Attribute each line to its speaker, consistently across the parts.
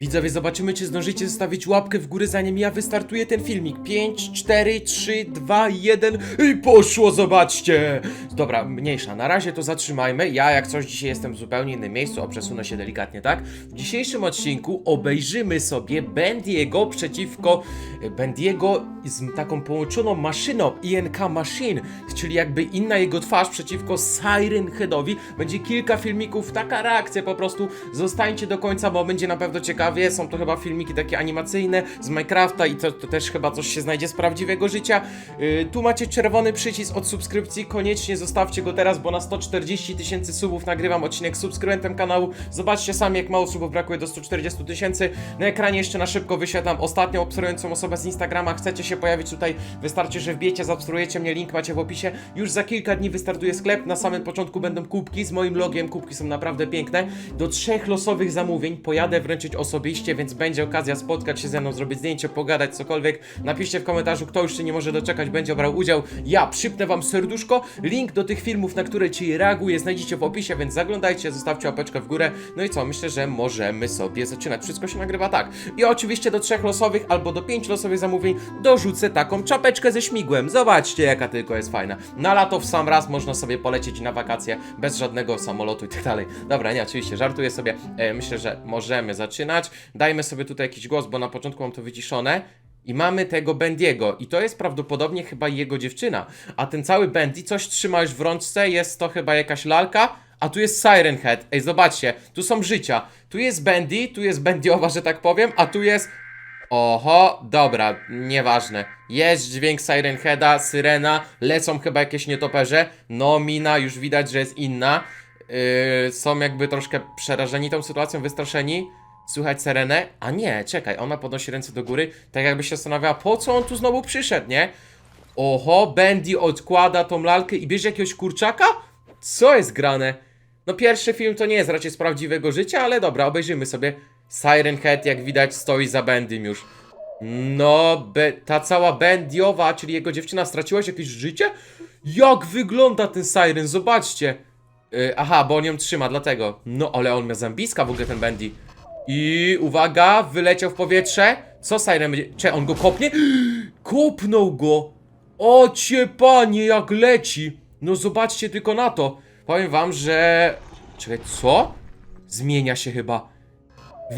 Speaker 1: Widzowie, zobaczymy, czy zdążycie zostawić łapkę w górę, zanim ja wystartuję ten filmik. 5, 4, 3, 2, 1 i poszło, zobaczcie! Dobra, mniejsza, na razie to zatrzymajmy. Ja, jak coś, dzisiaj jestem w zupełnie innym miejscu, o, przesunę się delikatnie, tak? W dzisiejszym odcinku obejrzymy sobie Bendiego przeciwko e, Bendiego z taką połączoną maszyną INK Machine, czyli jakby inna jego twarz przeciwko Siren Headowi. Będzie kilka filmików, taka reakcja po prostu. Zostańcie do końca, bo będzie na pewno ciekawie. Są to chyba filmiki takie animacyjne z Minecrafta i to, to też chyba coś się znajdzie z prawdziwego życia. Yy, tu macie czerwony przycisk od subskrypcji, koniecznie zostawcie go teraz, bo na 140 tysięcy subów nagrywam odcinek z subskrybentem kanału. Zobaczcie sami, jak mało subów brakuje do 140 tysięcy. Na ekranie jeszcze na szybko wyświetlam ostatnią obserwującą osobę z Instagrama. Chcecie się pojawić tutaj, wystarczy, że wbijecie, zaobserwujecie mnie, link macie w opisie. Już za kilka dni wystartuje sklep, na samym początku będą kubki z moim logiem, kubki są naprawdę piękne. Do trzech losowych zamówień pojadę wręczyć osobiście, więc będzie okazja spotkać się ze mną, zrobić zdjęcie, pogadać, cokolwiek. Napiszcie w komentarzu, kto już się nie może doczekać, będzie brał udział. Ja przypnę wam serduszko. Link do tych filmów, na które ci reaguję, znajdziecie w opisie, więc zaglądajcie, zostawcie łapeczkę w górę. No i co, myślę, że możemy sobie zaczynać. Wszystko się nagrywa tak. I oczywiście do trzech losowych albo do pięć losowych zamówień dorzucę taką czapeczkę ze śmigłem. Zobaczcie, jaka tylko jest fajna. Na lato w sam raz można sobie polecieć na wakacje bez żadnego samolotu i tak dalej. Dobra, nie, oczywiście, żartuję sobie. E, myślę, że możemy zaczynać. Dajmy sobie tutaj jakiś głos, bo na początku mam to wyciszone. I mamy tego Bendiego i to jest prawdopodobnie chyba jego dziewczyna. A ten cały Bendy coś trzyma już w rączce, jest to chyba jakaś lalka, a tu jest Siren Head. Ej, zobaczcie, tu są życia. Tu jest Bendy, tu jest Bendiowa, że tak powiem, a tu jest... Oho, dobra, nieważne. Jest dźwięk Siren Heada, syrena, lecą chyba jakieś nietoperze. No, mina już widać, że jest inna. Yy, są jakby troszkę przerażeni tą sytuacją, wystraszeni. Słychać syrenę? A nie, czekaj, ona podnosi ręce do góry, tak jakby się zastanawiała, po co on tu znowu przyszedł, nie? Oho, Bendy odkłada tą lalkę i bierze jakiegoś kurczaka? Co jest grane? No pierwszy film to nie jest raczej z prawdziwego życia, ale dobra, obejrzymy sobie. Siren Head, jak widać, stoi za Bendym już. No, be, ta cała Bendiowa, czyli jego dziewczyna, straciłaś jakieś życie? Jak wygląda ten Siren? Zobaczcie. Yy, aha, bo on ją trzyma, dlatego. No, ale on miał zębiska w ogóle, ten Bendy. I uwaga, wyleciał w powietrze. Co Siren będzie? Cze, on go kopnie? Kopnął go! O panie, jak leci! No zobaczcie tylko na to. Powiem wam, że... Czekaj, co? Zmienia się chyba.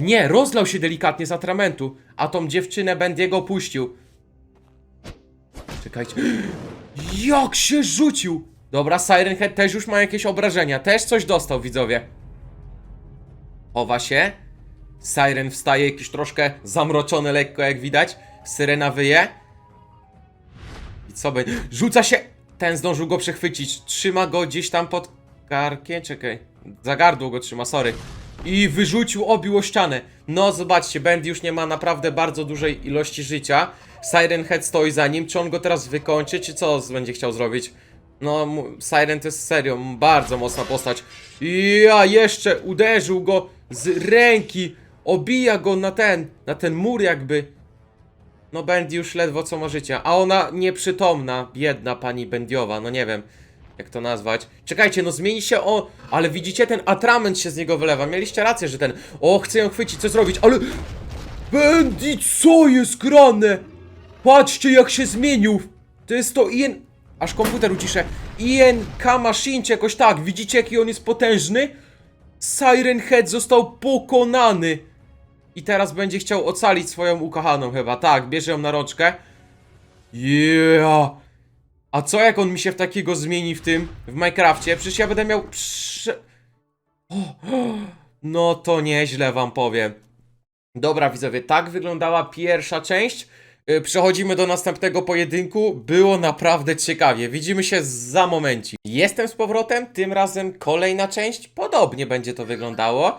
Speaker 1: Nie, rozlał się delikatnie z atramentu, a tą dziewczynę Bendiego puścił. Czekajcie. Jak się rzucił! Dobra, Siren Head też już ma jakieś obrażenia. Też coś dostał, widzowie. Chowa się. Siren wstaje, jakiś troszkę zamroczony lekko, jak widać. Syrena wyje. I co będzie? Rzuca się! Ten zdążył go przechwycić. Trzyma go gdzieś tam pod karkiem. Czekaj. Za gardło go trzyma, sorry. I wyrzucił, obił o ścianę. No, zobaczcie, Bendy już nie ma naprawdę bardzo dużej ilości życia. Siren Head stoi za nim. Czy on go teraz wykończy, czy co będzie chciał zrobić? No, Siren to jest serio bardzo mocna postać. I ja jeszcze uderzył go z ręki. Obija go na ten, na ten mur jakby. No Bendy już ledwo co ma życia, a ona nieprzytomna, biedna pani Bendiowa, no nie wiem jak to nazwać. Czekajcie, no zmieni się o... Ale widzicie, ten atrament się z niego wylewa. Mieliście rację, że ten... O, chcę ją chwycić, co zrobić, ale... Bendy, co jest grane? Patrzcie, jak się zmienił. To jest to IN... Aż komputer uciszę. INK Machine, czy jakoś tak. Widzicie, jaki on jest potężny? Siren Head został pokonany. I teraz będzie chciał ocalić swoją ukochaną chyba. Tak, bierze ją na rączkę. Yeah! A co jak on mi się w takiego zmieni w tym, w Minecrafcie? Przecież ja będę miał prze... No to nieźle wam powiem. Dobra widzowie, tak wyglądała pierwsza część. Yy, Przechodzimy do następnego pojedynku. Było naprawdę ciekawie. Widzimy się za momencik. Jestem z powrotem, tym razem kolejna część. Podobnie będzie to wyglądało.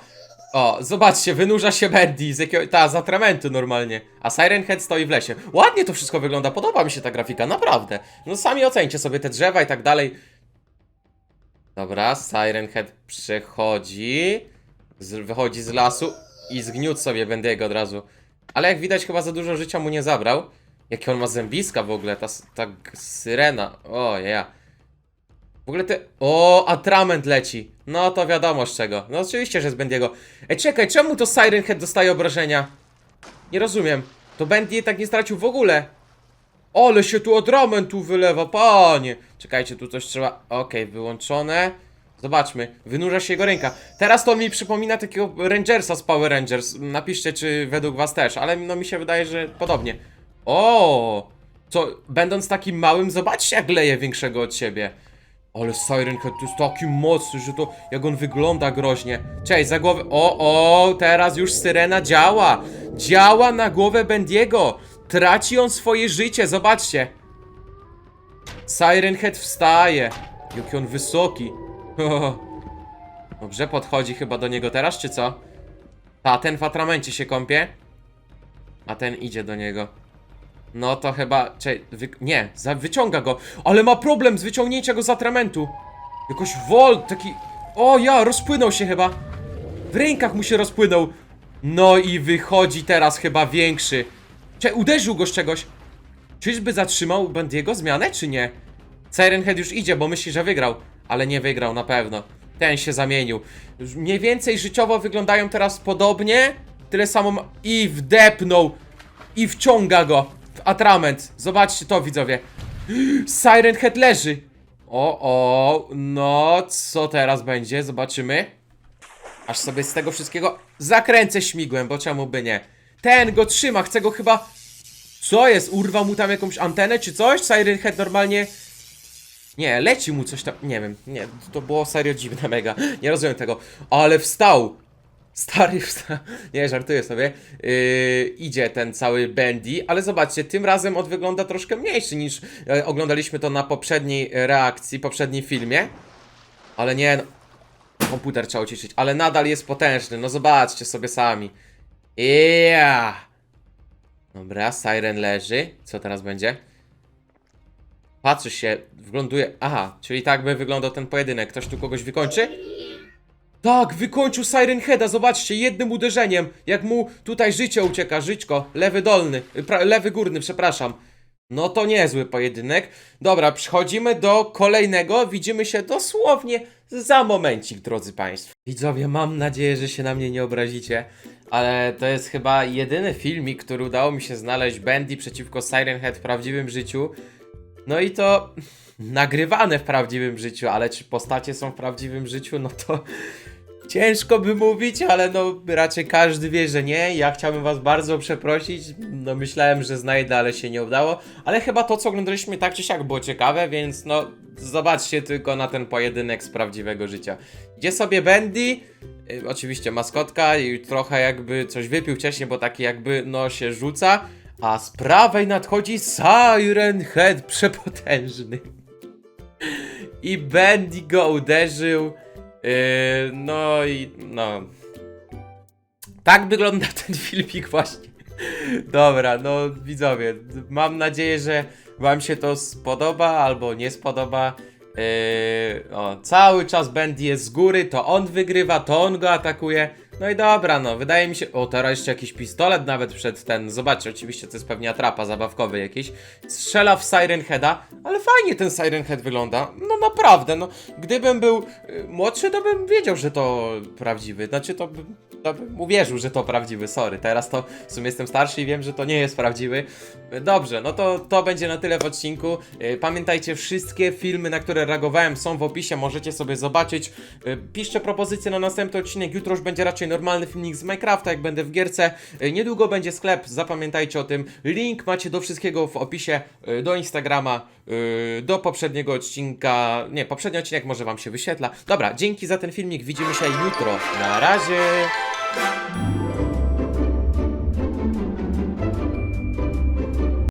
Speaker 1: O, zobaczcie, wynurza się Bendy z jakiego... Ta, z atramentu normalnie. A Siren Head stoi w lesie. Ładnie to wszystko wygląda, podoba mi się ta grafika, naprawdę. No sami ocencie sobie te drzewa i tak dalej. Dobra, Siren Head przechodzi. Z, wychodzi z lasu i zgniótł sobie Bendiego od razu. Ale jak widać chyba za dużo życia mu nie zabrał. Jakie on ma zębiska w ogóle, ta, ta syrena. O ja. W ogóle te... O, atrament leci. No to wiadomo z czego. No oczywiście, że z Bendiego. Ej, czekaj, czemu to Siren Head dostaje obrażenia? Nie rozumiem. To Bendy tak nie stracił w ogóle. Ole się tu atrament tu wylewa, panie. Czekajcie, tu coś trzeba... Okej, wyłączone. Zobaczmy, wynurza się jego ręka. Teraz to mi przypomina takiego Rangersa z Power Rangers. Napiszcie, czy według was też, ale no mi się wydaje, że podobnie. O, co, będąc takim małym, zobaczcie jak leje większego od siebie. Ale Siren Head to jest taki mocny, że to jak on wygląda groźnie. Cześć, za głowę. O, o, teraz już syrena działa. Działa na głowę Bendiego. Traci on swoje życie, zobaczcie. Siren Head wstaje. Jaki on wysoki. Dobrze, podchodzi chyba do niego teraz, czy co? A ten w atramencie się kąpie. A ten idzie do niego. No to chyba. Cze, wy, nie, za, wyciąga go. Ale ma problem z wyciągnięcia go z atramentu. Jakoś wol, taki. O ja, rozpłynął się chyba. W rękach mu się rozpłynął. No i wychodzi teraz chyba większy. Cze, uderzył go z czegoś. Czyżby zatrzymał Bendiego zmianę, czy nie? Siren Head już idzie, bo myśli, że wygrał. Ale nie wygrał na pewno. Ten się zamienił. Mniej więcej życiowo wyglądają teraz podobnie. Tyle samo ma... I wdepnął. I wciąga go atrament. Zobaczcie to, widzowie. Siren Head leży. O, o, no, co teraz będzie? Zobaczymy. Aż sobie z tego wszystkiego zakręcę śmigłem, bo czemu by nie? Ten go trzyma, chce go chyba... Co jest? Urwał mu tam jakąś antenę czy coś? Siren Head normalnie... Nie, leci mu coś tam... Nie wiem, nie, to było serio dziwne mega. Nie rozumiem tego. Ale wstał! Stary wstał. Nie, żartuję sobie. Yy, idzie ten cały Bendy, ale zobaczcie, tym razem on wygląda troszkę mniejszy niż e, oglądaliśmy to na poprzedniej reakcji, poprzednim filmie. Ale nie, no. Komputer trzeba uciszyć, ale nadal jest potężny, no zobaczcie sobie sami. Yeah! Dobra, Siren leży. Co teraz będzie? Patrzy się, wgląduje. Aha, czyli tak by wyglądał ten pojedynek. Ktoś tu kogoś wykończy? Tak, wykończył Siren Heada, zobaczcie, jednym uderzeniem. Jak mu tutaj życie ucieka, żyćko. Lewy dolny, y, pra, lewy górny, przepraszam. No to niezły pojedynek. Dobra, przechodzimy do kolejnego. Widzimy się dosłownie za momencik, drodzy Państwo. Widzowie, mam nadzieję, że się na mnie nie obrazicie, ale to jest chyba jedyny filmik, który udało mi się znaleźć Bendy przeciwko Siren Head w prawdziwym życiu. No i to nagrywane w prawdziwym życiu, ale czy postacie są w prawdziwym życiu, no to ciężko by mówić, ale no raczej każdy wie, że nie. Ja chciałbym was bardzo przeprosić, no myślałem, że znajdę, ale się nie udało, ale chyba to, co oglądaliśmy tak czy siak było ciekawe, więc no zobaczcie tylko na ten pojedynek z prawdziwego życia. Gdzie sobie Bendy? Y, Oczywiście maskotka i trochę jakby coś wypił wcześniej, bo taki jakby no się rzuca. A z prawej nadchodzi Siren Head przepotężny. I Bendy go uderzył. Yy, no i no. Tak wygląda ten filmik właśnie. Dobra, no widzowie, mam nadzieję, że wam się to spodoba albo nie spodoba. Yy, o, cały czas Bendy jest z góry, to on wygrywa, to on go atakuje. No i dobra, no, wydaje mi się. O, teraz jeszcze jakiś pistolet nawet przed ten. Zobaczcie, oczywiście to jest pewnie atrapa zabawkowy jakiś. Strzela w Siren Heada, ale fajnie ten Siren Head wygląda. No naprawdę, no. Gdybym był y, młodszy, to bym wiedział, że to prawdziwy. Znaczy, to to bym uwierzył, że to prawdziwy. Sorry, teraz to w sumie jestem starszy i wiem, że to nie jest prawdziwy. Dobrze, no to to będzie na tyle w odcinku. Y, Pamiętajcie, wszystkie filmy, na które reagowałem, są w opisie, możecie sobie zobaczyć. Y, Piszcie propozycje na następny odcinek. Jutro już będzie raczej normalny filmik z Minecrafta, jak będę w gierce. Y, Niedługo będzie sklep, zapamiętajcie o tym. Link macie do wszystkiego w opisie, y, do Instagrama, y, do poprzedniego odcinka. Nie, poprzedni odcinek może wam się wyświetla. Dobra, dzięki za ten filmik, widzimy się jutro. Na razie!